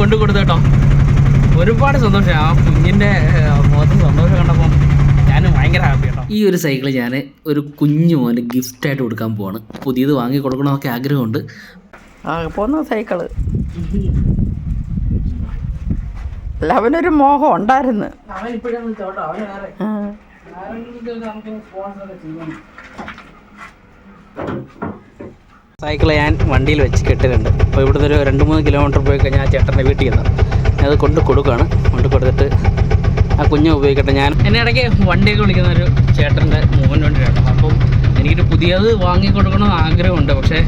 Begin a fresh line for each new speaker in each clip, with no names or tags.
കൊണ്ടു കൊടുത്തു കേട്ടോ. ഒരുപാട് സന്തോഷം. ആ കുഞ്ഞിന്റെ മുഖത്ത് സന്തോഷം കണ്ടപ്പം ഞാൻ ഭയങ്കര ഹാപ്പി കേട്ടോ. ഈ ഒരു സൈക്കിൾ ഞാൻ ഒരു കുഞ്ഞു മോന് ഗിഫ്റ്റായിട്ട് കൊടുക്കാൻ പോവാണ്. പുതിയത് വാങ്ങി കൊടുക്കണമെന്നൊക്കെ ആഗ്രഹമുണ്ട്.
ആ പോന്ന സൈക്കിൾ അല്ല അവനൊരു മോഹം ഉണ്ടായിരുന്നു.
അവൻ ഇപ്പോഴാണ് ചോട്ടോ അവൻ വേറെ
ആ.
സൈക്കിൾ ഞാൻ വണ്ടിയിൽ വെച്ച് കെട്ടിട്ടുണ്ട് അപ്പോൾ ഇവിടുന്ന് ഒരു രണ്ട് മൂന്ന് കിലോമീറ്റർ പോയി കഴിഞ്ഞാൽ ആ ചേട്ടന്റെ വീട്ടിൽ നിന്ന് അത് കൊണ്ട് കൊടുക്കുകയാണ്. കൊണ്ട് കൊടുത്തിട്ട് ആ കുഞ്ഞ് ഉപയോഗിക്കട്ടെ. ഞാൻ എന്നെ ഇടയ്ക്ക് വണ്ടിയൊക്കെ വിളിക്കുന്ന ഒരു ചേട്ടന്റെ മോൻ വണ്ടിയാണ് അപ്പം എനിക്കൊരു പുതിയത് വാങ്ങിക്കൊടുക്കണമെന്ന് ആഗ്രഹമുണ്ട്. പക്ഷേ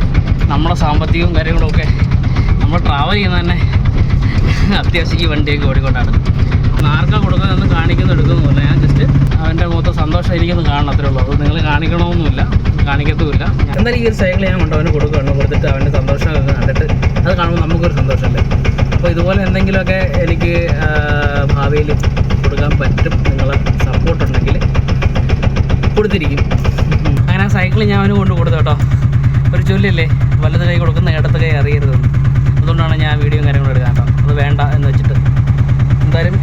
നമ്മളെ സാമ്പത്തികവും കാര്യങ്ങളും ഒക്കെ നമ്മൾ ട്രാവൽ ചെയ്യുന്ന തന്നെ അത്യാവശ്യം ഈ വണ്ടിയൊക്കെ ഓടിക്കൊണ്ടാണ്. ആർക്കാണ് കൊടുക്കുന്നതെന്ന് കാണിക്കുന്നു എടുക്കുന്നതല്ല ഞാൻ ജസ്റ്റ് അവന്റെ മുഖത്ത് സന്തോഷം എനിക്കൊന്ന് കാണണം അത്രേ ഉള്ളൂ അത് നിങ്ങൾ കാണിക്കണമെന്നില്ല കാണിക്കത്തുമില്ല. എന്നാൽ ഈ ഒരു സൈക്കിൾ ഞാൻ കൊണ്ട് അവന് കൊടുക്കുകയാണ്. കൊടുത്തിട്ട് അവന്റെ സന്തോഷമൊക്കെ കണ്ടിട്ട് അത് കാണുമ്പോൾ നമുക്കൊരു സന്തോഷമല്ലേ? അപ്പോൾ ഇതുപോലെ എന്തെങ്കിലുമൊക്കെ എനിക്ക് ഭാവിയിൽ കൊടുക്കാൻ പറ്റും നിങ്ങളെ സപ്പോർട്ട് ഉണ്ടെങ്കിൽ കൊടുത്തിരിക്കും. അങ്ങനെ ആ സൈക്കിൾ ഞാൻ അവന് കൊണ്ട് കൊടുത്തു കേട്ടോ. ഒരു ചൊല്ലില്ലേ? വലത് കൈ കൊടുക്കുന്ന ഇടത്ത് കൈ അറിയരുത്. അതുകൊണ്ടാണ് ഞാൻ വീഡിയോ കാര്യങ്ങളും എടുക്കാൻ കേട്ടോ. അത് വേണ്ട എന്ന് വെച്ചിട്ട്. എന്തായാലും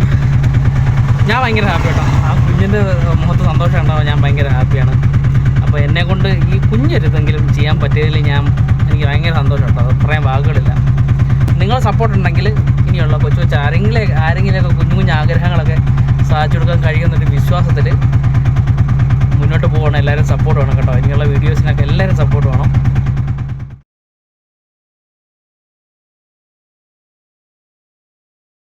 ഞാൻ ഭയങ്കര ഹാപ്പി കേട്ടോ ആ കുഞ്ഞിന്റെ മുഖത്ത് സന്തോഷം ഉണ്ടാവും ഞാൻ ഭയങ്കര ഹാപ്പിയാണ് അപ്പോൾ എന്നെ കൊണ്ട് ഈ കുഞ്ഞൊരുതെങ്കിലും ചെയ്യാൻ പറ്റിയതിൽ ഞാൻ എനിക്ക് ഭയങ്കര സന്തോഷം കേട്ടോ അത് പറയാൻ വാക്കുകളില്ല. നിങ്ങളെ സപ്പോർട്ട് ഉണ്ടെങ്കിൽ ഇനിയുള്ള കൊച്ചു കൊച്ചു ആരെങ്കിലും ആരെങ്കിലുമൊക്കെ കുഞ്ഞു കുഞ്ഞു ആഗ്രഹങ്ങളൊക്കെ സാധിച്ചു കൊടുക്കാൻ കഴിയുമെന്നൊരു വിശ്വാസത്തിൽ